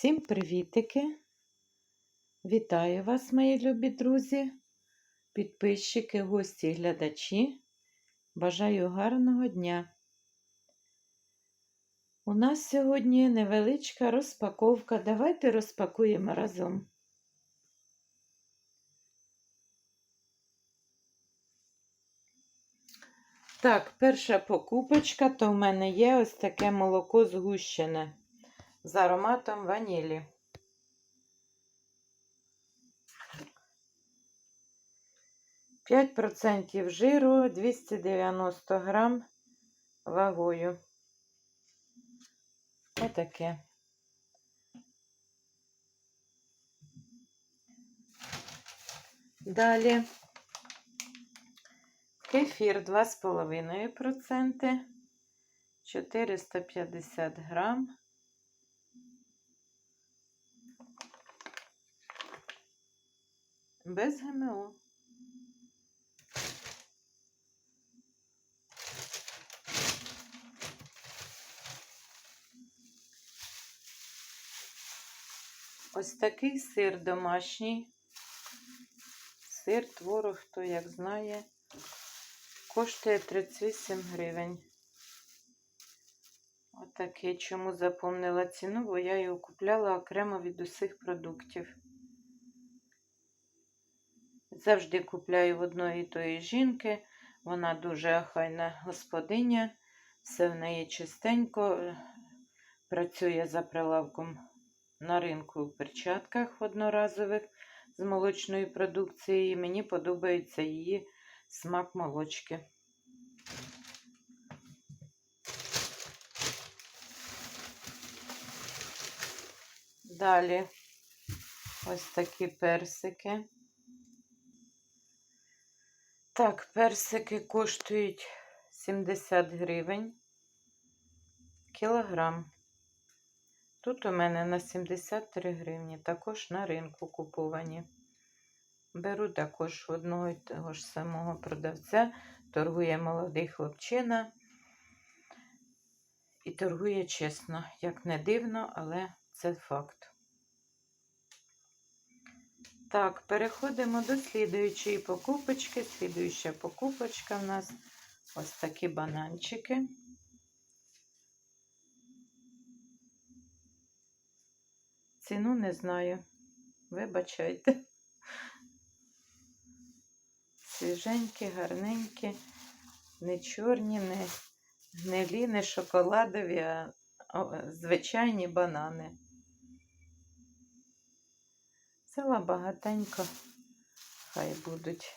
Всім привітики! Вітаю вас, мої любі друзі, підписчики, гості і глядачі. Бажаю гарного дня! У нас сьогодні невеличка розпаковка. Давайте розпакуємо разом. Так, перша покупочка, то в мене є ось таке молоко згущене з ароматом ванілі. П'ять процентів жиру, 290 грам вагою. Отаке. Далі кефір 2,5%, 450 грам. Без ГМО. Ось такий сир домашній. Сир, творог, хто як знає, коштує 38 гривень. Отакий. Чому запомнила ціну, бо я його купляла окремо від усіх продуктів. Завжди купляю в одної тої жінки. Вона дуже охайна господиня, все в неї чистенько, працює за прилавком на ринку у перчатках одноразових з молочної продукції. І мені подобається її смак молочки. Далі ось такі персики. Так, персики коштують 70 гривень кілограм. Тут у мене на 73 гривні, також на ринку куповані. Беру також одного і того ж самого продавця, торгує молодий хлопчина і торгує чесно, як не дивно, але це факт. Так, переходимо до слідуючої покупочки. Слідуюча покупочка в нас ось такі бананчики. Ціну не знаю. Вибачайте. Свіженькі, гарненькі, не чорні, не гнилі, не шоколадові, а звичайні банани. Взяла багатенько, хай будуть.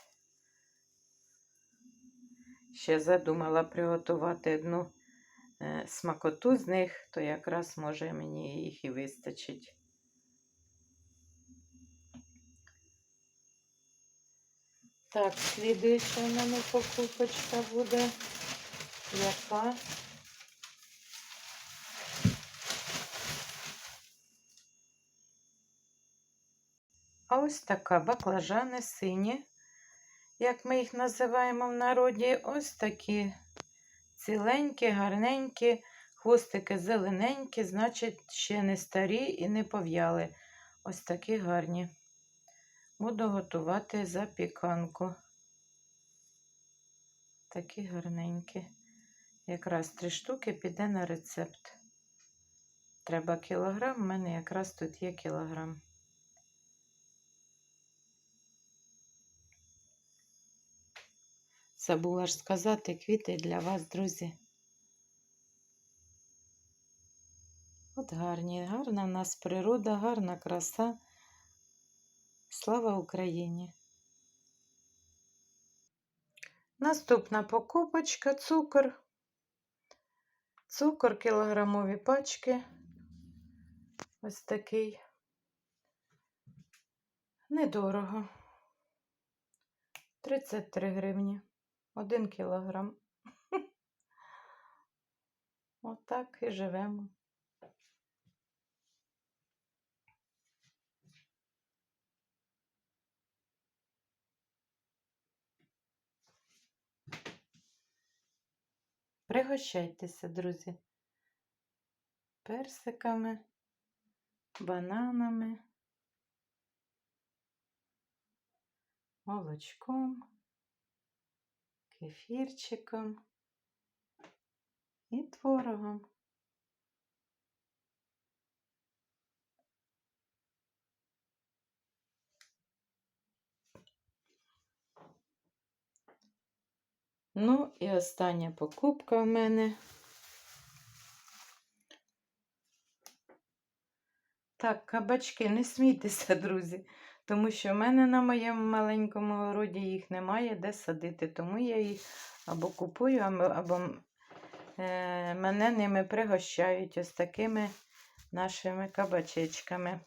Ще задумала приготувати одну е, смакоту з них, то якраз може мені їх і вистачить. Так, слідуюча в мене покупочка буде яка. А ось така баклажани сині, як ми їх називаємо в народі, ось такі ціленькі, гарненькі, хвостики зелененькі, значить, ще не старі і не пов'яли. Ось такі гарні. Буду готувати запіканку. Такі гарненькі. Якраз три штуки піде на рецепт. Треба кілограм, в мене якраз тут є кілограм. Забула ж сказати квіти для вас, друзі. От гарні, гарна в нас природа, гарна краса. Слава Україні! Наступна покупочка цукор. Цукор, кілограмові пачки. Ось такий. Недорого. 33 гривні. Один кілограм. Отак і живемо. Пригощайтеся, друзі, персиками бананами, молочком, кефірчиком і творогом. Ну і остання покупка в мене. Так, кабачки, не смійтеся, друзі, тому що в мене на моєму маленькому городі їх немає де садити, тому я їх або купую, або, е, мене ними пригощають ось такими нашими кабачечками.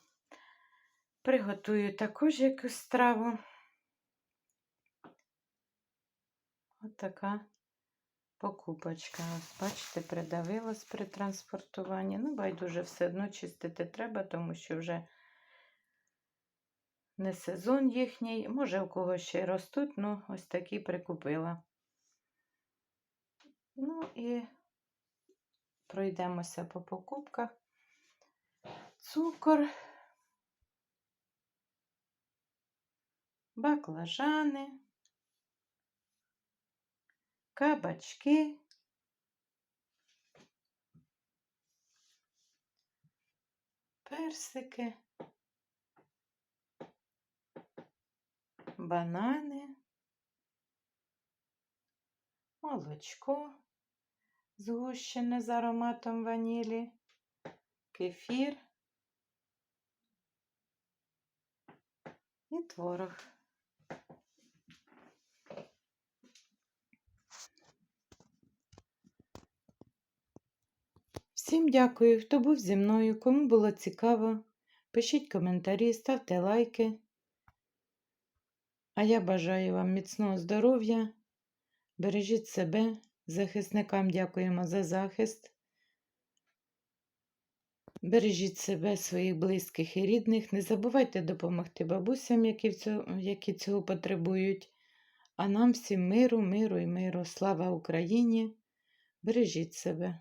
Приготую також якусь страву. Ось така покупочка. Бачите, придавилась при транспортуванні. Ну, байдуже все одно чистити треба, тому що вже не сезон їхній. Може, у когось ще й ростуть, ну, ось такі прикупила. Ну і пройдемося по покупках. Цукор, баклажани, кабачки, персики, банани, молочко згущене з ароматом ванілі, кефір і творог. Всім дякую, хто був зі мною, кому було цікаво. Пишіть коментарі, ставте лайки. А я бажаю вам міцного здоров'я. Бережіть себе, захисникам дякуємо за захист. Бережіть себе, своїх близьких і рідних. Не забувайте допомогти бабусям, які, цього, які цього потребують. А нам всім миру, миру і миру. Слава Україні! Бережіть себе.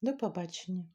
До побачення.